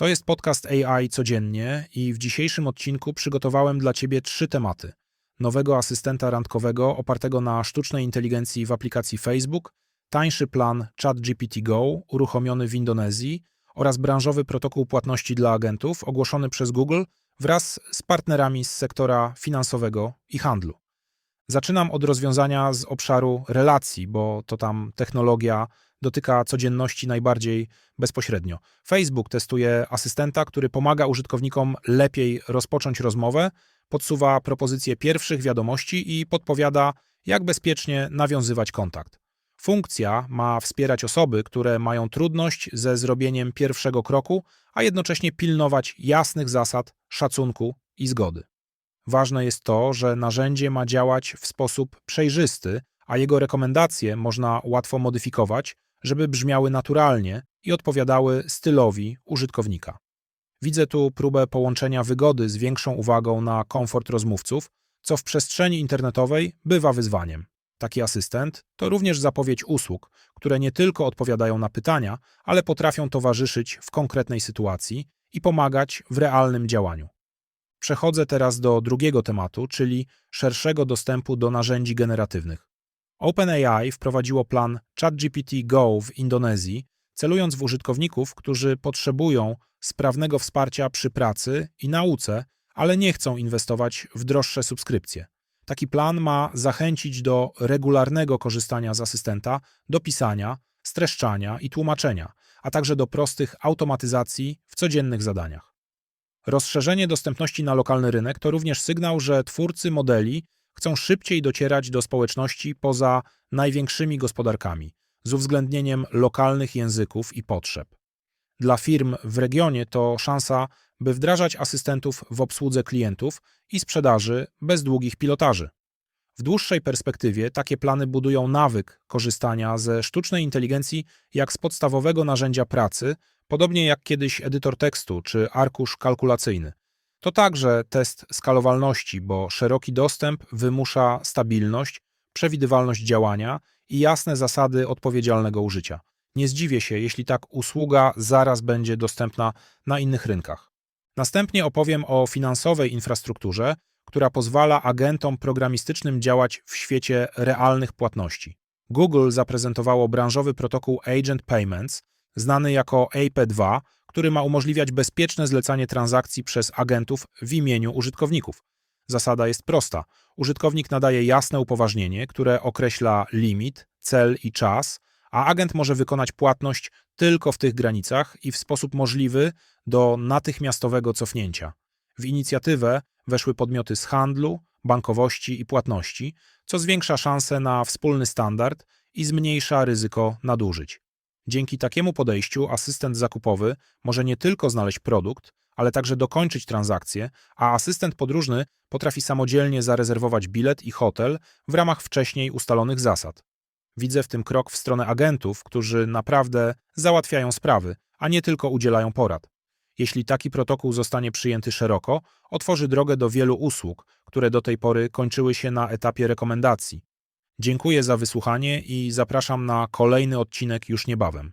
To jest podcast AI codziennie i w dzisiejszym odcinku przygotowałem dla Ciebie trzy tematy. Nowego asystenta randkowego opartego na sztucznej inteligencji w aplikacji Facebook, tańszy plan ChatGPT Go uruchomiony w Indonezji oraz branżowy protokół płatności dla agentów ogłoszony przez Google wraz z partnerami z sektora finansowego i handlu. Zaczynam od rozwiązania z obszaru relacji, bo to tam technologia dotyka codzienności najbardziej bezpośrednio. Facebook testuje asystenta, który pomaga użytkownikom lepiej rozpocząć rozmowę, podsuwa propozycje pierwszych wiadomości i podpowiada, jak bezpiecznie nawiązywać kontakt. Funkcja ma wspierać osoby, które mają trudność ze zrobieniem pierwszego kroku, a jednocześnie pilnować jasnych zasad szacunku i zgody. Ważne jest to, że narzędzie ma działać w sposób przejrzysty, a jego rekomendacje można łatwo modyfikować, żeby brzmiały naturalnie i odpowiadały stylowi użytkownika. Widzę tu próbę połączenia wygody z większą uwagą na komfort rozmówców, co w przestrzeni internetowej bywa wyzwaniem. Taki asystent to również zapowiedź usług, które nie tylko odpowiadają na pytania, ale potrafią towarzyszyć w konkretnej sytuacji i pomagać w realnym działaniu. Przechodzę teraz do drugiego tematu, czyli szerszego dostępu do narzędzi generatywnych. OpenAI wprowadziło plan ChatGPT Go w Indonezji, celując w użytkowników, którzy potrzebują sprawnego wsparcia przy pracy i nauce, ale nie chcą inwestować w droższe subskrypcje. Taki plan ma zachęcić do regularnego korzystania z asystenta, do pisania, streszczania i tłumaczenia, a także do prostych automatyzacji w codziennych zadaniach. Rozszerzenie dostępności na lokalny rynek to również sygnał, że twórcy modeli chcą szybciej docierać do społeczności poza największymi gospodarkami, z uwzględnieniem lokalnych języków i potrzeb. Dla firm w regionie to szansa, by wdrażać asystentów w obsłudze klientów i sprzedaży bez długich pilotaży. W dłuższej perspektywie takie plany budują nawyk korzystania ze sztucznej inteligencji jak z podstawowego narzędzia pracy, podobnie jak kiedyś edytor tekstu czy arkusz kalkulacyjny. To także test skalowalności, bo szeroki dostęp wymusza stabilność, przewidywalność działania i jasne zasady odpowiedzialnego użycia. Nie zdziwię się, jeśli tak usługa zaraz będzie dostępna na innych rynkach. Następnie opowiem o finansowej infrastrukturze, która pozwala agentom programistycznym działać w świecie realnych płatności. Google zaprezentowało branżowy protokół Agent Payments, znany jako AP2, który ma umożliwiać bezpieczne zlecanie transakcji przez agentów w imieniu użytkowników. Zasada jest prosta. Użytkownik nadaje jasne upoważnienie, które określa limit, cel i czas, a agent może wykonać płatność tylko w tych granicach i w sposób możliwy do natychmiastowego cofnięcia. W inicjatywę weszły podmioty z handlu, bankowości i płatności, co zwiększa szanse na wspólny standard i zmniejsza ryzyko nadużyć. Dzięki takiemu podejściu asystent zakupowy może nie tylko znaleźć produkt, ale także dokończyć transakcję, a asystent podróżny potrafi samodzielnie zarezerwować bilet i hotel w ramach wcześniej ustalonych zasad. Widzę w tym krok w stronę agentów, którzy naprawdę załatwiają sprawy, a nie tylko udzielają porad. Jeśli taki protokół zostanie przyjęty szeroko, otworzy drogę do wielu usług, które do tej pory kończyły się na etapie rekomendacji. Dziękuję za wysłuchanie i zapraszam na kolejny odcinek już niebawem.